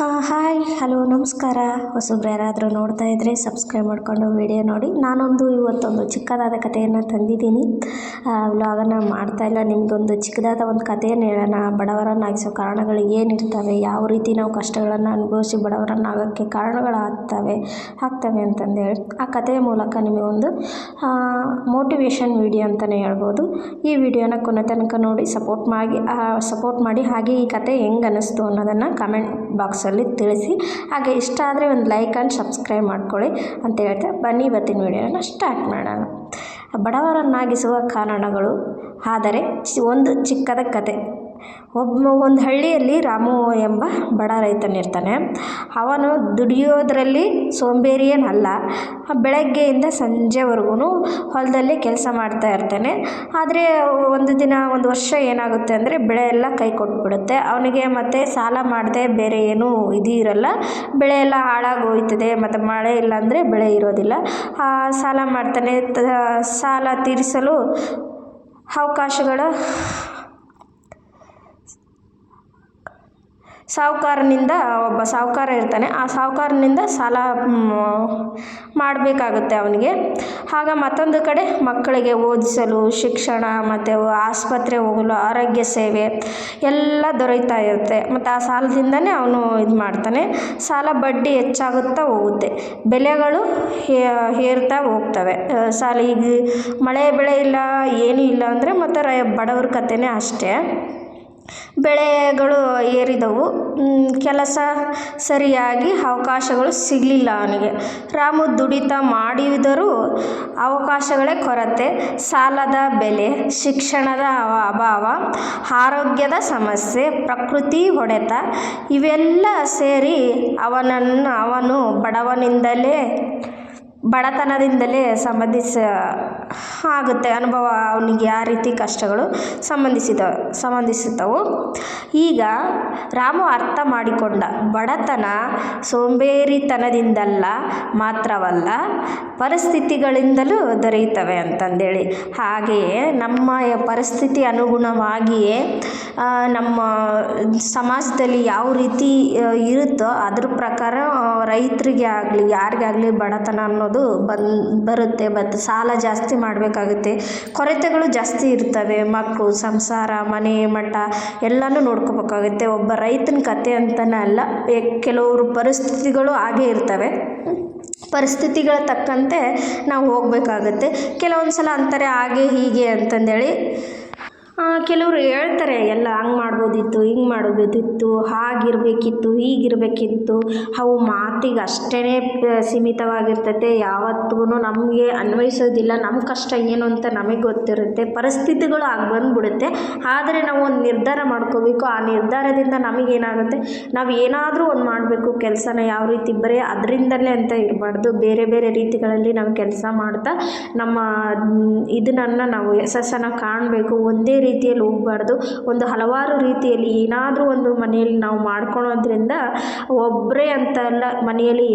ಹಾಂ, hi. Hello, ನಮಸ್ಕಾರ. ಹೊಸಬ್ರು ಯಾರಾದರೂ ನೋಡ್ತಾ ಇದ್ದರೆ ಸಬ್ಸ್ಕ್ರೈಬ್ ಮಾಡಿಕೊಂಡು ವಿಡಿಯೋ ನೋಡಿ. ನಾನೊಂದು ಇವತ್ತೊಂದು ಚಿಕ್ಕದಾದ ಕಥೆಯನ್ನು ತಂದಿದ್ದೀನಿ. ವ್ಲಾಗನ್ನು ಮಾಡ್ತಾಯಿಲ್ಲ ನಿಮಗೊಂದು ಚಿಕ್ಕದಾದ ಒಂದು ಕಥೆಯನ್ನು ಹೇಳೋಣ. ಬಡವರನ್ನಾಗಿಸೋ ಕಾರಣಗಳು ಏನಿರ್ತವೆ? ಯಾವ ರೀತಿ ನಾವು ಕಷ್ಟಗಳನ್ನು ಅನುಭವಿಸಿ ಬಡವರನ್ನಾಗೋಕ್ಕೆ ಕಾರಣಗಳಾಗ್ತವೆ, ಆಗ್ತವೆ ಅಂತಂದೇಳಿ ಆ ಕಥೆಯ ಮೂಲಕ ನಿಮಗೊಂದು ಮೋಟಿವೇಶನ್ ವಿಡಿಯೋ ಅಂತಲೇ ಹೇಳ್ಬೋದು. ಈ ವಿಡಿಯೋನ ಕೊನೆ ತನಕ ನೋಡಿ ಸಪೋರ್ಟ್ ಮಾಡಿ ಸಪೋರ್ಟ್ ಮಾಡಿ ಹಾಗೆ ಈ ಕತೆ ಹೆಂಗೆ ಅನ್ನಿಸ್ತು ಅನ್ನೋದನ್ನು ಕಮೆಂಟ್ ಬಾಕ್ಸಲ್ಲಿ ತಿಳಿಸಿ. ಹಾಗೆ ಇಷ್ಟ ಆದರೆ ಒಂದು ಲೈಕ್ ಆ್ಯಂಡ್ ಸಬ್ಸ್ಕ್ರೈಬ್ ಮಾಡ್ಕೊಳ್ಳಿ ಅಂತ ಹೇಳ್ತಾ ಬನ್ನಿ ಇವತ್ತಿನ ವಿಡಿಯೋನ ಸ್ಟಾರ್ಟ್ ಮಾಡೋಣ. ಬಡವರನ್ನಾಗಿಸುವ ಕಾರಣಗಳು ಆದರೆ ಒಂದು ಚಿಕ್ಕದ ಕತೆ. ಒಬ್ಬ ಒಂದು ಹಳ್ಳಿಯಲ್ಲಿ ರಾಮು ಎಂಬ ಬಡ ರೈತನಿರ್ತಾನೆ ಅವನು ದುಡಿಯೋದ್ರಲ್ಲಿ ಸೋಂಬೇರಿಯೇನಲ್ಲ. ಬೆಳಗ್ಗೆಯಿಂದ ಸಂಜೆವರೆಗೂ ಹೊಲದಲ್ಲಿ ಕೆಲಸ ಮಾಡ್ತಾ ಇರ್ತಾನೆ. ಆದರೆ ಒಂದು ದಿನ, ಒಂದು ವರ್ಷ ಏನಾಗುತ್ತೆ ಅಂದರೆ ಬೆಳೆ ಎಲ್ಲ ಕೈ ಕೊಟ್ಬಿಡುತ್ತೆ. ಅವನಿಗೆ ಮತ್ತೆ ಸಾಲ ಮಾಡದೆ ಬೇರೆ ಏನೂ ಇದು ಇರಲ್ಲ. ಬೆಳೆ ಎಲ್ಲ ಹಾಳಾಗಿ ಹೋಯ್ತದೆ ಮತ್ತು ಮಳೆ ಇಲ್ಲ ಅಂದರೆ ಬೆಳೆ ಇರೋದಿಲ್ಲ. ಸಾಲ ಮಾಡ್ತಾನೆ. ಸಾಲ ತೀರಿಸಲು ಅವಕಾಶಗಳು ಸಾಹುಕಾರನಿಂದ ಒಬ್ಬ ಸಾಹುಕಾರ ಇರ್ತಾನೆ. ಆ ಸಾಹುಕಾರನಿಂದ ಸಾಲ ಮಾಡಬೇಕಾಗುತ್ತೆ ಅವನಿಗೆ. ಆಗ ಮತ್ತೊಂದು ಕಡೆ ಮಕ್ಕಳಿಗೆ ಓದಿಸಲು, ಶಿಕ್ಷಣ, ಮತ್ತು ಆಸ್ಪತ್ರೆ ಹೋಗಲು, ಆರೋಗ್ಯ ಸೇವೆ ಎಲ್ಲ ದೊರೆಯುತ್ತಾ ಇರುತ್ತೆ. ಮತ್ತು ಆ ಸಾಲದಿಂದನೇ ಅವನು ಇದು ಮಾಡ್ತಾನೆ. ಸಾಲ ಬಡ್ಡಿ ಹೆಚ್ಚಾಗುತ್ತಾ ಹೋಗುತ್ತೆ. ಬೆಲೆಗಳು ಹೇರ್ತಾ ಹೋಗ್ತವೆ. ಸಾಲ ಈಗ ಮಳೆ, ಬೆಳೆ ಇಲ್ಲ, ಏನೂ ಇಲ್ಲ ಅಂದರೆ ಮತ್ತು ರೈ ಬಡವ್ರ ಕಥೆನೇ ಅಷ್ಟೇ. ಬೆಳೆಗಳು ಏರಿದವು. ಕೆಲಸ ಸರಿಯಾಗಿ ಅವಕಾಶಗಳು ಸಿಗಲಿಲ್ಲ ಅವನಿಗೆ. ರಾಮು ದುಡಿತ ಮಾಡಿದರೂ ಅವಕಾಶಗಳೇ ಕೊರತೆ. ಸಾಲದ ಬೆಲೆ, ಶಿಕ್ಷಣದ ಅಭಾವ, ಆರೋಗ್ಯದ ಸಮಸ್ಯೆ, ಪ್ರಕೃತಿ ಹೊಡೆತ, ಇವೆಲ್ಲ ಸೇರಿ ಅವನನ್ನು, ಅವನು ಬಡವನಿಂದಲೇ ಬಡತನದಿಂದಲೇ ಸಂಬಂಧಿಸ ಆಗುತ್ತೆ. ಅನುಭವ ಅವನಿಗೆ ಯಾವ ರೀತಿ ಕಷ್ಟಗಳು ಸಂಬಂಧಿಸಿದ ಸಂಬಂಧಿಸುತ್ತವು. ಈಗ ರಾಮು ಅರ್ಥ ಮಾಡಿಕೊಂಡ ಬಡತನ ಸೋಂಬೇರಿತನದಿಂದಲ್ಲ ಮಾತ್ರವಲ್ಲ ಪರಿಸ್ಥಿತಿಗಳಿಂದಲೂ ದೊರೆಯುತ್ತವೆ ಅಂತಂದೇಳಿ. ಹಾಗೆಯೇ ನಮ್ಮ ಪರಿಸ್ಥಿತಿ ಅನುಗುಣವಾಗಿಯೇ ಆ, ನಮ್ಮ ಸಮಾಜದಲ್ಲಿ ಯಾವ ರೀತಿ ಇರುತ್ತೋ ಅದ್ರ ಪ್ರಕಾರ ರೈತರಿಗೆ ಆಗಲಿ, ಯಾರಿಗಾಗಲಿ ಬಡತನ ಅನ್ನೋದು ಬಂದು, ಬರುತ್ತೆ. ಮತ್ತು ಸಾಲ ಜಾಸ್ತಿ ಮಾಡಬೇಕಾಗುತ್ತೆ. ಕೊರತೆಗಳು ಜಾಸ್ತಿ ಇರ್ತವೆ. ಮಕ್ಕಳು ಸಂಸಾರ, ಮನೆ, ಮಠ ಎಲ್ಲನೂ ನೋಡ್ಕೋಬೇಕಾಗುತ್ತೆ. ಒಬ್ಬ ರೈತನ ಕತೆ ಅಂತಲೇ ಅಲ್ಲ ಕೆಲವರು ಪರಿಸ್ಥಿತಿಗಳು ಹಾಗೆ ಇರ್ತವೆ. ಪರಿಸ್ಥಿತಿಗಳ ತಕ್ಕಂತೆ ನಾವು ಹೋಗಬೇಕಾಗುತ್ತೆ. ಕೆಲವೊಂದು ಸಲ ಅಂತಾರೆ, ಹಾಗೆ ಹೀಗೆ ಅಂತಂದೇಳಿ. ಕೆಲವರು ಹೇಳ್ತಾರೆ, ಎಲ್ಲ ಹಂಗೆ ಮಾಡ್ಬೋದಿತ್ತು, ಹಿಂಗೆ ಮಾಡ್ಬೋದಿತ್ತು, ಹಾಗಿರಬೇಕಿತ್ತು, ಹೀಗಿರಬೇಕಿತ್ತು. ಅವು ಮಾತಿಗೆ ಅಷ್ಟೇ ಸೀಮಿತವಾಗಿರ್ತೈತೆ. ಯಾವತ್ತೂ ನಮಗೆ ಅನ್ವಯಿಸೋದಿಲ್ಲ ನಮ್ಮ ಕಷ್ಟ ಏನು ಅಂತ ನಮಗೆ ಗೊತ್ತಿರುತ್ತೆ. ಪರಿಸ್ಥಿತಿಗಳು ಆಗಿ ಬಂದ್ಬಿಡುತ್ತೆ. ಆದರೆ ನಾವು ಒಂದು ನಿರ್ಧಾರ ಮಾಡ್ಕೋಬೇಕು. ಆ ನಿರ್ಧಾರದಿಂದ ನಮಗೇನಾಗುತ್ತೆ ನಾವು ಏನಾದರೂ ಒಂದು ಮಾಡಬೇಕು. ಕೆಲಸನ ಯಾವ ರೀತಿ, ಬರೀ ಅದರಿಂದಲೇ ಅಂತ ಇರಬಾರ್ದು. ಬೇರೆ ಬೇರೆ ರೀತಿಗಳಲ್ಲಿ ನಾವು ಕೆಲಸ ಮಾಡ್ತಾ, ನಮ್ಮ ಇದನ್ನು ನಾವು ಯಶಸ್ಸನ್ನು ಕಾಣಬೇಕು. ಒಂದೇ ರೀತಿಯಲ್ಲಿ ಹೋಗಬಾರ್ದು. ಒಂದು ಹಲವಾರು ರೀತಿಯಲ್ಲಿ ಏನಾದರೂ ಒಂದು ಮನೆಯಲ್ಲಿ ನಾವು ಮಾಡ್ಕೊಳೋದ್ರಿಂದ ಒಬ್ಬರೇ ಅಂತ ಅಲ್ಲ, ಮನೆಯಲ್ಲಿ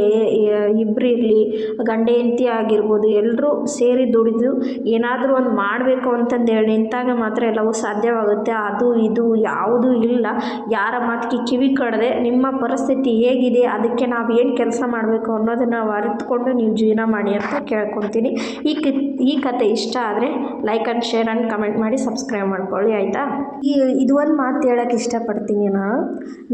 ಇಬ್ಬರು ಇರಲಿ, ಗಂಡ ಹೆಂಡತಿ ಆಗಿರ್ಬೋದು ಎಲ್ಲರೂ ಸೇರಿ ದುಡಿದು ಏನಾದರೂ ಒಂದು ಮಾಡಬೇಕು ಅಂತಂದು ಹೇಳಿ ನಿಂತಾಗ ಮಾತ್ರ ಎಲ್ಲವೂ ಸಾಧ್ಯವಾಗುತ್ತೆ. ಅದು, ಇದು ಯಾವುದೂ ಇಲ್ಲ. ಯಾರ ಮಾತಿಗೆ ಕಿವಿ ಕಡದೆ, ನಿಮ್ಮ ಪರಿಸ್ಥಿತಿ ಹೇಗಿದೆ, ಅದಕ್ಕೆ ನಾವು ಏನು ಕೆಲಸ ಮಾಡಬೇಕು ಅನ್ನೋದನ್ನು ಅರಿತುಕೊಂಡು ನೀವು ಜೀವನ ಮಾಡಿ ಅಂತ ಕೇಳ್ಕೊತೀನಿ. ಈ ಈ ಕತೆ ಇಷ್ಟ ಆದರೆ like and share and comment ಮಾಡಿ ಸಬ್ಸ್ಕ್ರೈಬ್ ಮಾಡ್ಕೊಳ್ಳಿ, ಆಯಿತಾ? ಈ ಇದು ಒಂದು ಮಾತು ಹೇಳಕ್ಕೆ ಇಷ್ಟಪಡ್ತೀನಿ ನಾನು.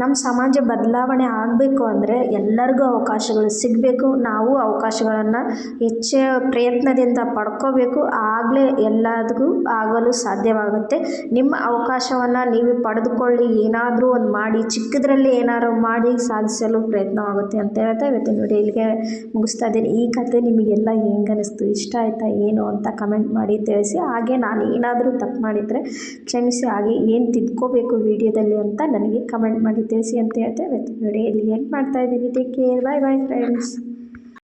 ನಮ್ಮ ಸಮಾಜ ಬದಲಾವಣೆ ಆಗಬೇಕು ಅಂದರೆ ಎಲ್ಲರಿಗೂ ಅವಕಾಶಗಳು ಸಿಗಬೇಕು. ನಾವು ಅವಕಾಶಗಳನ್ನು ಹೆಚ್ಚು ಪ್ರಯತ್ನದಿಂದ ಪಡ್ಕೋಬೇಕು. ಆಗಲೇ ಎಲ್ಲದಕ್ಕೂ ಆಗಲು ಸಾಧ್ಯವಾಗುತ್ತೆ. ನಿಮ್ಮ ಅವಕಾಶವನ್ನು ನೀವು ಪಡೆದುಕೊಳ್ಳಿ. ಏನಾದರೂ ಒಂದು ಮಾಡಿ, ಚಿಕ್ಕದ್ರಲ್ಲಿ ಏನಾದರೂ ಮಾಡಿ ಸಾಧಿಸಲು ಪ್ರಯತ್ನವಾಗುತ್ತೆ ಅಂತ ಹೇಳ್ತಾ ಇವತ್ತಿನ ವಿಡಿಯೋ ಇಲ್ಲಿಗೆ ಮುಗಿಸ್ತಾ ಇದ್ದೀನಿ. ಈ ಕತೆ ನಿಮಗೆಲ್ಲ ಹೆಂಗೆ ಇಷ್ಟ ಆಯಿತಾ, ಏನು ಅಂತ ಕಮೆಂಟ್ ಮಾಡಿ ತಿಳಿಸಿ. ಹಾಗೆ ನಾನು ಏನಾದರೂ ತಪ್ಪು ಮಾಡಿದರೆ ಕ್ಷಮಿಸಿ, ಹಾಗೆ ಏನು ತಿದ್ಕೋಬೇಕು ವಿಡಿಯೋದಲ್ಲಿ ಅಂತ ನನಗೆ ಕಮೆಂಟ್ ಮಾಡಿ ತಿಳಿಸಿ ಅಂತ ಹೇಳ್ತಾ ಇವತ್ತಿನ ವಿಡಿಯೋ ಇಲ್ಲಿ ಎಂಡ್ ಮಾಡ್ತಾ ಇದ್ದೀನಿ. Take care bye bye friends